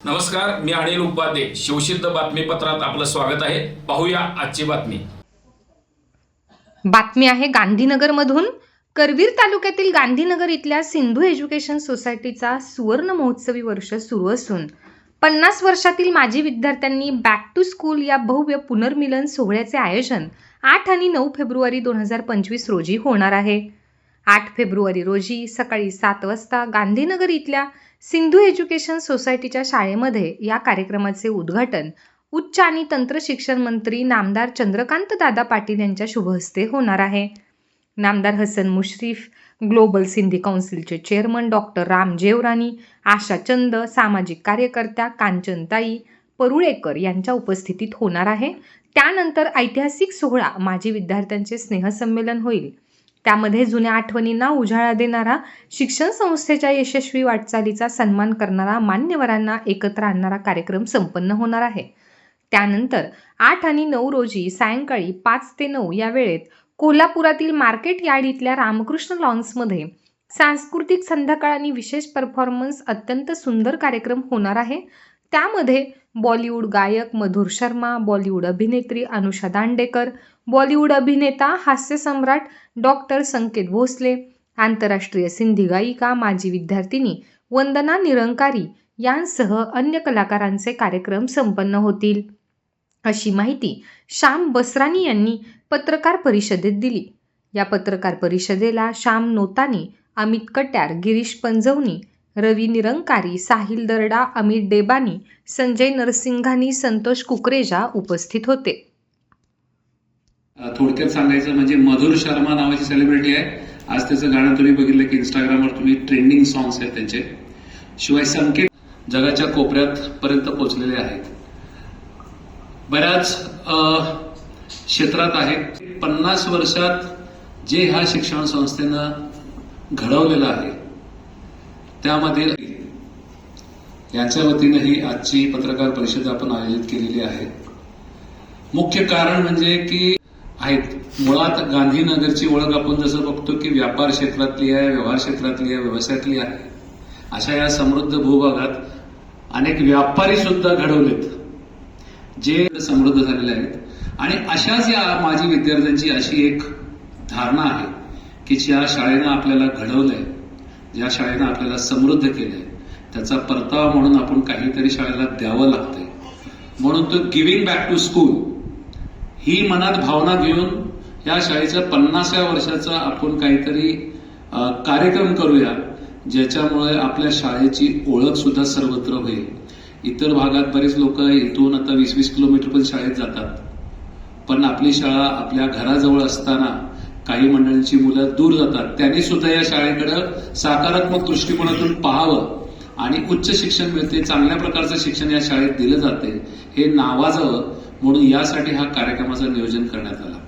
नमस्कार मी अनिल उपाध्ये. शिवसिद्ध बातमीपत्रात आपलं स्वागत आहे. पाहूया आजची बातमी. बातमी आहे गांधीनगरमधून. करवीर तालुक्यातील गांधीनगर इथल्या सिंधू एज्युकेशन सोसायटीचा सुवर्ण महोत्सवी वर्ष सुरू असून पन्नास वर्षातील माजी विद्यार्थ्यांनी बॅक टू स्कूल या भव्य पुनर्मिलन सोहळ्याचे आयोजन आठ आणि नऊ फेब्रुवारी दोन हजार पंचवीस रोजी होणार आहे. आठ फेब्रुवारी रोजी सकाळी सात वाजता गांधीनगर इथल्या सिंधू एज्युकेशन सोसायटीच्या शाळेमध्ये या कार्यक्रमाचे उद्घाटन उच्च आणि तंत्र शिक्षण मंत्री नामदार चंद्रकांत दादा पाटील यांच्या शुभहस्ते होणार आहे. नामदार हसन मुश्रीफ ग्लोबल सिंधी काउन्सिलचे चेअरमन डॉक्टर राम जेवरानी आशा चंद सामाजिक कार्यकर्त्या कांचनताई परुळेकर यांच्या उपस्थितीत होणार आहे. त्यानंतर ऐतिहासिक सोहळा माजी विद्यार्थ्यांचे स्नेहसंमेलन होईल. त्यामध्ये जुन्या आठवणींना उजाळा देणारा शिक्षण संस्थेच्या यशस्वी वाटचालीचा सन्मान करणारा मान्यवरांना एकत्र आणणारा कार्यक्रम संपन्न होणार आहे. त्यानंतर आठ आणि नऊ रोजी सायंकाळी पाच ते नऊ या वेळेत कोल्हापुरातील मार्केट यार्ड इथल्या रामकृष्ण लॉन्समध्ये सांस्कृतिक संध्याकाळ आणि विशेष परफॉर्मन्स अत्यंत सुंदर कार्यक्रम होणार आहे. त्यामध्ये बॉलिवूड गायक मधुर शर्मा बॉलिवूड अभिनेत्री अनुषा दांडेकर बॉलिवूड अभिनेता हास्यसम्राट डॉक्टर संकेत भोसले आंतरराष्ट्रीय सिंधी गायिका माजी विद्यार्थिनी वंदना निरंकारी यांसह अन्य कलाकारांचे कार्यक्रम संपन्न होतील. अशी माहिती श्याम बसरानी यांनी पत्रकार परिषदेत दिली. या पत्रकार परिषदेला श्याम नोतानी अमित कट्यार गिरीश पंजवनी रवी निरंकारी साहिल दरडा अमित डेबानी संजय नरसिंघानी संतोष कुकरेजा उपस्थित होते. थोडक्यात सांगायचं म्हणजे मधुर शर्मा नावाची सेलिब्रिटी आहे. आज त्याचं गाणं तुम्ही बघितलं की इंस्टाग्रामवर तुम्ही ट्रेंडिंग सॉंग्स आहेत त्यांचे. शिवाय संकेत जगाच्या कोपऱ्यात पर्यंत पोहोचलेले आहेत. बऱ्याच क्षेत्रात आहेत. पन्नास वर्षात जे ह्या शिक्षण संस्थेनं घडवलेलं आहे त्यामध्ये यांच्या वतीनं ही आजची पत्रकार परिषद आपण आयोजित केलेली आहे. मुख्य कारण म्हणजे की आहेत. मुळात गांधीनगरची ओळख आपण जसं बघतो की व्यापार क्षेत्रातली आहे व्यवहार क्षेत्रातली आहे व्यवसायातली आहे. अशा या समृद्ध भूभागात अनेक व्यापारी सुद्धा घडवलेत जे समृद्ध झालेले आहेत. आणि अशाच या माजी विद्यार्थ्यांची अशी एक धारणा आहे की ज्या शाळेनं आपल्याला घडवलंय ज्या शाळेनं आपल्याला समृद्ध केलंय. त्याचा परतावा म्हणून आपण काहीतरी शाळेला द्यावं लागतंय. म्हणून तो गिव्हिंग बॅक टू स्कूल ही मनात भावना घेऊन या शाळेच्या पन्नासाव्या वर्षाचा आपण काहीतरी कार्यक्रम करूया ज्याच्यामुळे आपल्या शाळेची ओळख सुद्धा सर्वत्र होईल. इतर भागात बरेच लोक इथून आता वीस वीस किलोमीटर पण शाळेत जातात. पण आपली शाळा आपल्या घराजवळ असताना काही मंडळींची मुलं दूर जातात. त्यांनी सुद्धा या शाळेकडं सकारात्मक दृष्टिकोनातून पाहावं आणि उच्च शिक्षण मिळते चांगल्या प्रकारचं शिक्षण या शाळेत दिलं जाते हे नावाजावं म्हणून यासाठी हा कार्यक्रमाचं नियोजन करण्यात आलं.